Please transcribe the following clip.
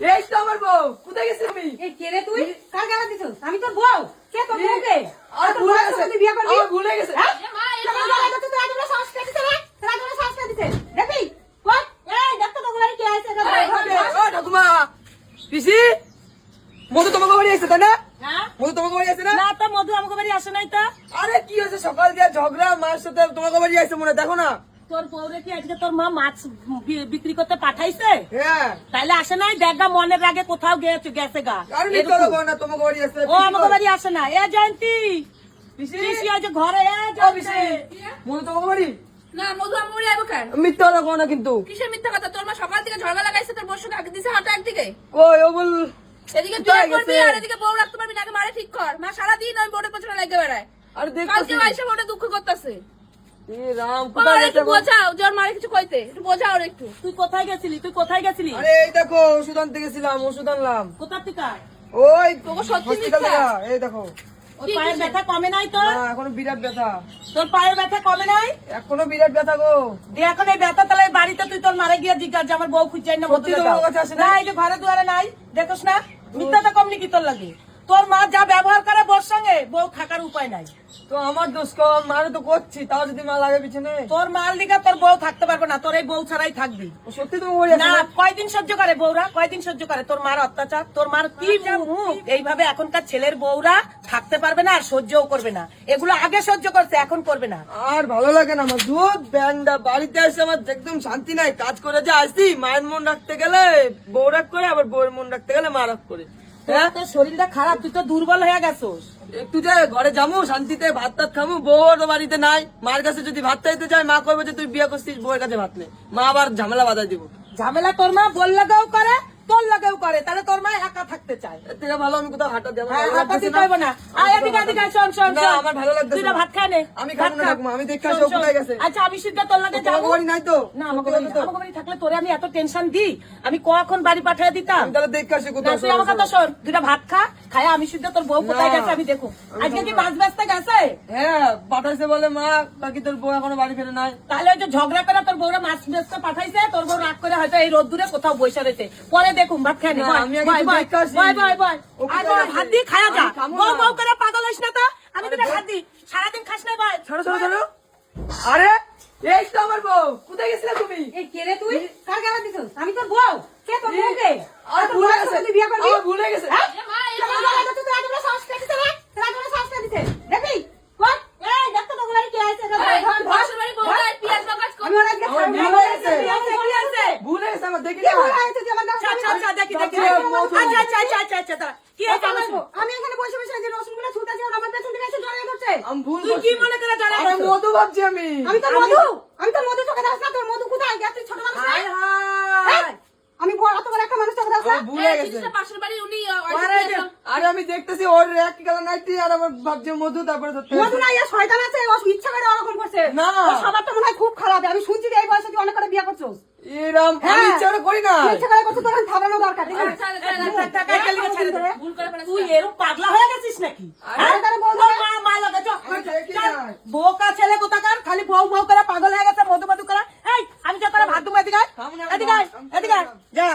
এই তো আমার বউ কোথায় গেছিস তুমি? এই কে রে তুই? কার গালা দিছস? আমি তোর বউ। কে তোর বউকে? আর তোর ভুলে গেছে। তুই বিয়ে করবি? আমার ভুলে গেছে। হ্যাঁ? গালা তুই কে? তোর কে? কই? এই, দেখ তো আইছে, তো। ও ঠাকুমা। পিসি মধু তোমাকে বাড়ি আসছে তাই না? হ্যাঁ? মধু তোমাকে বাড়ি আসছে না? না তো মধু আমাকে বাড়ি আসে নাই তো। আরে কি হয়েছে? সকাল দিয়ে ঝগড়া মার সাথে তোমাকে বাড়ি আসছে মনে দেখো না। তোর বউরে কি আজকে তোর মা মাছ বিক্রি করতে পাঠাইছে? হ্যাঁ। তাইলে আসে নাই? দেখ গা মনের আগে কোথাও গেছে গেছে গা। ও আমাকে বাড়ি আসে না এ জয়ন্তী! ঘরে মিথ্যা কথা কিন্তু। কিসের মিথ্যা কথা? তোর মা সকাল থেকে ঝগড়া লাগাইছে তোর বসুকে আগে দিছে হাঁটা একদিকে। কই ও বল এদিকে কোথায় করবি আর এদিকে বউ রাখতে পারবি না আগে মারে ঠিক কর। মা সারাদিন ওই বোর্ডের পেছনে লেগে বেড়ায়। আরে কালকে আইসা বোর্ডে দুঃখ করতেছে। তুই কোথায় গেছিলি? তুই কোথায় গেছিলি? আরে এই দেখো ওষুধ আনতে গেছিলাম ওষুধ আনলাম। কোথা থেকে? ওই তোকে সত্যি হসপিটাল মিথ্যা? থেকে। এই দেখো। পায়ের ব্যথা কমে নাই তোর? এখনও বিরাট ব্যথা। তোর পায়ের ব্যথা কমে নাই? এখনও বিরাট ব্যথা গো। দিয়ে এখন এই ব্যথা তাহলে বাড়িতে তুই তোর মারে গিয়ে জিজ্ঞাসা যে আমার বউ খুঁজছে না এই যে ঘরে দুয়ারে নাই দেখোস না মিথ্যা তো কমনি কি তোর লাগে? তোর মা যা ব্যবহার করে বোর সঙ্গে বউ থাকার উপায় নাই। তো আমার দোষ কম মারে তো করছি তাও যদি মা লাগে পিছনে। তোর মাল দিকে তোর বউ থাকতে পারবে না তোর এই বউ ছাড়াই থাকবি। সত্যি তুমি বলে না কয়দিন সহ্য করে বউরা? কয়দিন সহ্য করে? তোর মার অত্যাচার তোর মার কি মুখ? এইভাবে এখনকার ছেলের বউরা থাকতে পারবে না আর সহ্যও করবে না। এগুলো আগে সহ্য করছে এখন করবে না। আর ভালো লাগে না আমার দুধ? ব্যান্ডা বাড়িতে এসে আমার একদম শান্তি নাই। কাজ করে যে আসি মায়ের মন রাখতে গেলে বউ রাগ করে আবার বউয়ের মন রাখতে গেলে মা রাগ করে। তোর শরীরটা খারাপ তুই তো দুর্বল হয়ে গেছোস। একটু যে ঘরে যাব শান্তিতে ভাত টাত খামু বাড়িতে নাই। মার কাছে যদি ভাত চাইতে যায় মা কইবে যে তুই বিয়ে করছিস বউয়ের কাছে ভাত নেই মা আবার ঝামেলা দিব। ঝামেলা তোর মা বললে লাগাও করে? তোর লাগাও করে তাহলে তোর মা একা থাকতে চায় এর ভালো আমি কোথাও হাঁটা দেবো হ্যাঁ, হাঁটা দিতে হবে না। আয় এদিকে, এদিকে, শোন, শোন, না, আমার ভালো লাগতেছে তুই না না। ভাত খায় নে। আমি খাব না, খা। আমি দেখে শোন, আসি, ও শোন। কোথায় গেছে? আচ্ছা, আমি সিদ্ধা তোর লাগে তোমার বাড়ি নাই তো? না, আমাকে বাড়ি- আমাকে বাড়ি থাকলে তোরে আমি এত টেনশন দিই। আমি কখন বাড়ি পাঠিয়ে দিতাম তাহলে দেখে আসি কোথাও তুই শোন ভাত খা খায় আমি সিদ্ধা তোর বউ কোথায় গেছে আমি দেখো আজকে কি মাছ ব্যস্ত গেছে হ্যাঁ পাঠাইছে বলে মা বাকি তোর বউ এখনও বাড়ি ফেরে নাই তাহলে ওই যে ঝগড়া করে তোর বউরা মাছ ব্যস্ত পাঠাইছে তোর বউ রাগ করে হয়তো এই রোদ্দুরে কোথাও বসে রয়েছে পরে দেখুন ভাত খায় নে। না, বয়, আমি আগে বয়, একটু বয়, দেখে আসি। বয়, বয়, বয়। ও আর কোথায় বয়, গেছে? হাত দিয়ে খায়া যা। বউ বউ করে পাগল হইস না তো। আমি আরে তোকে দিই। সারাদিন খাস না বয়। ছাড়ো ছাড়ো ছাড়ো আরে এই তো আমার বউ। কোথায় গেছিলে তুমি? এই কে রে তুই? কার গালা দিছস? আমি তোর বউ। কে তোর এই, বউকে? আর ভুলে গেছে। তুই বিয়ে করবি? আমার ভুলে গেছে। হ্যাঁ? দিছস, তুই? এই, দেখ তো তোর কে আইছে, দেখ, এই, ধর, ধর, বাসর বাড়ি বউ আর পেঁয়াজ বাগাজ কর। আমি ওর আজকে আমার ছাড়বো ভুল আছে, ভুলে গেছে আমার দেখি না। আচ্ছা, আচ্ছা, আচ্ছা, দেখি, দেখি। আচ্ছা, আচ্ছা, আচ্ছা, আচ্ছা, আচ্ছা, দাঁড়া। কি আচ্ছা? আমি এখানে বসে বসে যে রসুনগুলো ছুলতেছি, ওরা আমার পেছন থেকে এসে জড়িয়ে ধরছে। আমি ভুল তুই কি মনে করে জড়িয়ে আরে মধু ভাবছি আমি আমি তোর মধু আমি তোর মধু চোখে দেখছ না তোর মধু কোথায় গেছে ছোট মানুষ? হায় হায় আমি বড় অত বড় একটা মানুষ চোখে দেখছ না? ভুলে গেছে পাশের বাড়ি উনি আরে, আমি দেখতেছি ওর এক গেল নাইটি আর আমার ভাবছি মধু তারপরে ধরতে মধু না ইয়া শয়তান আছে ও ইচ্ছা করে ওরকম করছে না। স্বভাবটা মনে হয় খুব খারাপ আমি শুনছি এই বয়সে তুই অনেক করে বিয়ে করছিস এরম হ্যাঁ। আমি ইচ্ছা করি না। ইচ্ছা করে করতে তখন থামানো দরকার তুই এরকম পাগলা হয়ে গেছিস নাকি? হ্যাঁ? বোকা ছেলে কোথাকার? খালি বউ বউ করে পাগল হয়ে গেছে মধু মধু করে। এই আমি যা তোরা ভাত দুমা এদিকে এদিকে এদিকে যা।